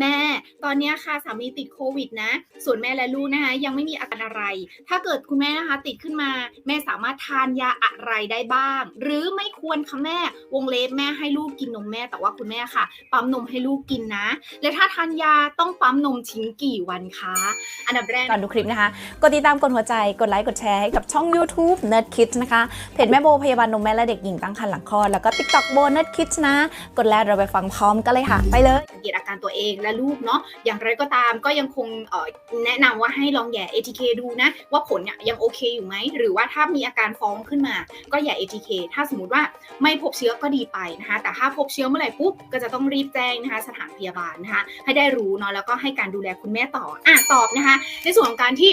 แม่ตอนเนี้ยค่ะสามีติดโควิดนะ ส่วนแม่และลูกนะคะยังไม่มีอาการอะไร ถ้าเกิดคุณแม่นะคะ ติดขึ้นมา แม่สามารถทานยาอะไรได้บ้าง หรือไม่ควรคะแม่วงเล็บแม่ให้ลูกกินนมแม่ แต่ว่าคุณแม่ค่ะ ปั๊มนมให้ลูกกินนะ และถ้าทานยาต้องปั๊มนมทิ้งกี่วันคะอันดับแรกก่อนดูคลิปนะคะกดติดตามกดหัวใจกดไลค์กดแชร์ให้กับช่อง YouTube Nerd Kids นะคะเพจแม่โบพยาบาลนมแม่และเด็กหญิงตั้งครรภ์หลังคลอดแล้วก็ TikTok โบ Nerd Kids นะ กดแล้วเราไปฟังพร้อมกันเลยค่ะ ไปเลยสังเกตอาการตัวเองและลูกเนาะอย่างไรก็ตามก็ยังคงแนะนำว่าให้ลองแย่ ATK ดูนะ ว่าผลเนี่ยยังโอเคอยู่ไหม หรือว่าถ้ามีอาการฟ้องขึ้นมา ก็แย่ ATK ถ้าสมมติว่าไม่พบเชื้อก็ดีไปนะคะ แต่ถ้าพบเชื้อเมื่อไหร่ปุ๊บก็จะต้องรีบแจ้งนะคะสถานพยาบาลนะคะให้ได้รู้เนาะแล้วก็ให้การดูแลคุณแม่ต่ออะตอบนะคะ ในส่วนของการที่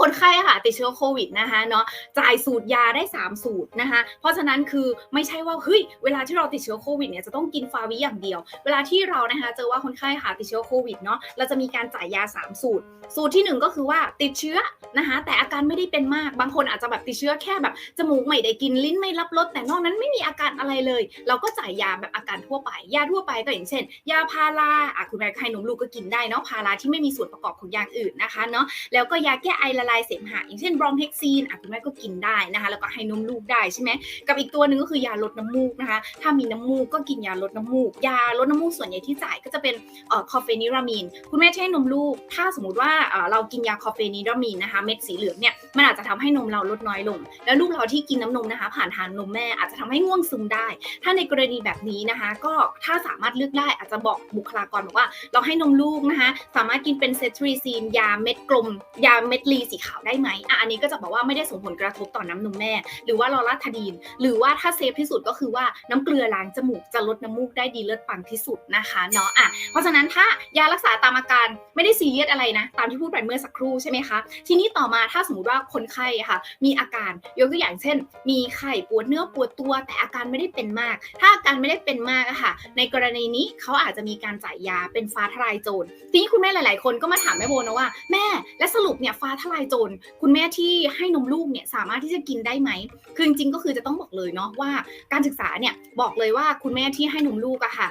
คนไข้ค่ะติดเชื้อโควิดนะคะเนาะจ่ายสูตรยาได้ 3 สูตรนะคะเพราะฉะนั้นคือไม่ใช่ว่าเฮ้ยเวลาที่เราติดเชื้อโควิดเนี่ยจะต้องกินฟาวิอย่างเดียว เวลาที่เรานะคะเจอว่าคนไข้ค่ะติดเชื้อโควิดเนาะเราจะมีการจ่ายยา 3 สูตร สูตรที่ 1 ก็คือว่าติดเชื้อนะคะแต่อาการไม่ได้เป็นมากบางคนอาจจะแบบติดเชื้อแค่แบบจมูกไม่ได้กินลิ้นไม่รับรสแต่นอกนั้นไม่มีอาการอะไรเลย เราก็จ่ายยาแบบอาการทั่วไป ยาทั่วไปก็อย่างเช่น ยาพาราอะคุณแม่ใครนมลูกก็กินได้เนาะพาราที่ไม่มีส่วนประกอบของยาอื่นนะคะเนาะแล้วก็ยาแก้ไอละลายเสมหะอย่างเช่นบรองเฮกซีนอะคุณแม่ก็กินได้นะคะ แล้วก็ให้นมลูกได้ใช่ไหมกับอีกตัวหนึ่งก็คือยาลดน้ำมูกนะคะ ถ้ามีน้ำมูกก็กินยาลดน้ำมูก ยาลดน้ำมูกส่วนใหญ่ที่จ่ายก็จะเป็นเอ่อคอเฟนิรามีนคุณแม่ให้นมลูก ถ้าสมมติว่าเอ่อเรากินยาคอเฟนิรามีนนะคะ เม็ดสีเหลืองเนี่ยมันอาจจะทำให้นมเราลดน้อยลง แล้วลูกเราที่กินน้ำนมนะคะ ผ่านทางนมแม่อาจจะทำให้ง่วงซึมได้ ถ้าในกรณีแบบนี้นะคะ ก็ถ้าสามารถเลือกได้อาจจะบอกบุคลากรบอกว่า เราให้นมลูกนะคะ สามารถกินเป็นเซตรีซีนยาเม็ดกลม ยาเม็ดลีสีขาวได้ไหมอะอันนี้ก็จะบอกว่าไม่ได้ส่งผลกระทบต่อน้ำนมแม่ หรือว่าลอราทาดีน หรือว่าถ้าเซฟที่สุดก็คือว่าน้ำเกลือล้างจมูกจะลดน้ำมูกได้ดีเลิศปังที่สุดนะคะเนาะอะเพราะฉะนั้นถ้ายารักษาตามอาการไม่ได้ซีเรียสอะไรนะ ตามที่พูดไปเมื่อสักครู่ใช่ไหมคะทีนี้ต่อมาถ้าสมมติว่าคนไข้ค่ะ มีอาการยกตัวอย่างเช่น มีไข้ปวดเนื้อปวดตัว แต่อาการไม่ได้เป็นมาก ถ้าอาการไม่ได้เป็นมากอะค่ะ ในกรณีนี้เขาอาจจะมีการจ่ายยาเป็นฟ้าทลายโจรทีนี้คุณแม่หลาย ๆ คนก็มาถามแม่โบนะว่าแม่และสรุปเนี่ยฟ้าทลายโจรคุณแม่ที่ให้นมลูกเนี่ยสามารถที่จะกินได้ไหมคือจริงๆก็คือจะต้องบอกเลยเนาะว่าการศึกษาเนี่ยบอกเลยว่าคุณแม่ที่ให้นมลูกอะค่ะ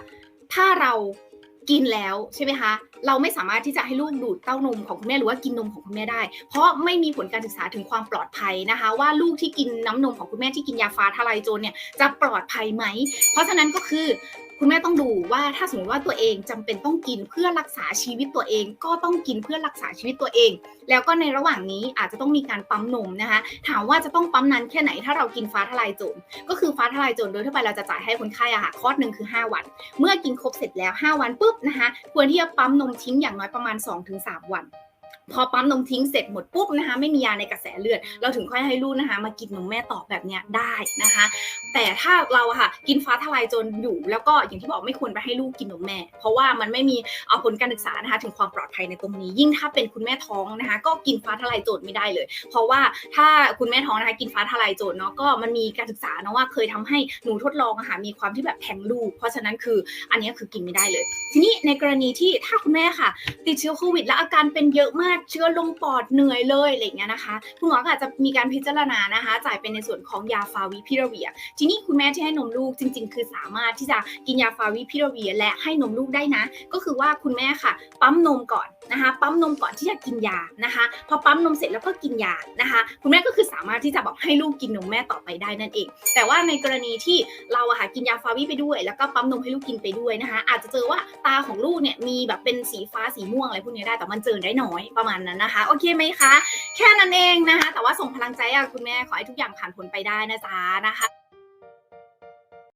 ถ้าเรากินแล้วใช่ไหมคะ เราไม่สามารถที่จะให้ลูกดูดเต้านมของคุณแม่หรือว่ากินนมของคุณแม่ได้ เพราะไม่มีผลการศึกษาถึงความปลอดภัยนะคะ ว่าลูกที่กินน้ำนมของคุณแม่ที่กินยาฟ้าทลายโจรเนี่ยจะปลอดภัยไหม เพราะฉะนั้นก็คือ คุณแม่ต้องดูว่าถ้าสมมติว่าตัวเองจำเป็นต้องกินเพื่อรักษาชีวิตตัวเอง ก็ต้องกินเพื่อรักษาชีวิตตัวเอง แล้วก็ในระหว่างนี้อาจจะต้องมีการปั๊มนมนะคะ ถามว่าจะต้องปั๊มนานแค่ไหนถ้าเรากินฟ้าทลายโจรก็คือฟ้าทลายโจรโดยทั่วไปเราจะจ่ายให้คนไข้อะค่ะคอสหนึ่งคือ 5 วัน เมื่อกินครบเสร็จแล้ว 5 วันปุ๊บนะคะควรที่จะปั๊มนมทิ้งอย่างน้อยประมาณ 2-3 วัน พอปั๊มนมทิ้งเสร็จหมดปุ๊บนะคะไม่มียาในกระแสเลือด เราถึงค่อยให้ลูกนะคะ มากินนมแม่ต่อแบบเนี้ยได้นะคะ แต่ถ้าเราค่ะกินฟ้าทลายโจรอยู่ แล้วก็อย่างที่บอกไม่ควรไปให้ลูกกินนมแม่ เพราะว่ามันไม่มีเอาผลการศึกษานะคะถึงความปลอดภัยในตรงนี้ ยิ่งถ้าเป็นคุณแม่ท้องนะคะ ก็กินฟ้าทลายโจรไม่ได้เลย เพราะว่าถ้าคุณแม่ท้องนะคะกินฟ้าทลายโจรเนาะก็มันมีการศึกษาเนาะว่าเคยทำให้หนูทดลองอะค่ะมีความที่แบบแทงลูก เพราะฉะนั้นคืออันนี้คือกินไม่ได้เลย ทีนี้ในกรณีที่ถ้าคุณแม่ค่ะ ติดเชื้อโควิด แล้วอาการเป็นเยอะมากเชื้อลงปอดเหนื่อยเลยอะไรเงี้ยนะคะคุณหมอก็อาจจะมีการพิจารณานะคะ จ่ายเป็นในส่วนของยาฟาวิพิราเวีย ทีนี้คุณแม่ที่ให้นมลูกจริง ๆ คือสามารถที่จะกินยาฟาวิพิราเวีย และให้นมลูกได้นะ ก็คือว่าคุณแม่ค่ะ ปั๊มนมก่อนนะคะ ปั๊มนมก่อนที่จะกินยานะคะ พอปั๊มนมเสร็จแล้วก็กินยานะคะ คุณแม่ก็คือสามารถที่จะบอกให้ลูกกินนมแม่ต่อไปได้นั่นเอง แต่ว่าในกรณีที่เราอะค่ะกินยาฟาวิไปด้วย แล้วก็ปั๊มนมให้ลูกกินไปด้วยนะคะ อาจจะเจอว่าตาของลูกเนี่ยมีแบบเป็นสีฟ้าสีม่วงอะไรพวกนี้ได้แต่มันเจอได้น้อยประมาณนั้นนะคะ โอเคไหมคะ แค่นั้นเองนะคะ แต่ว่าส่งพลังใจอะคุณแม่ขอให้ทุกอย่างผ่านพ้นไปได้นะจ๊ะนะคะ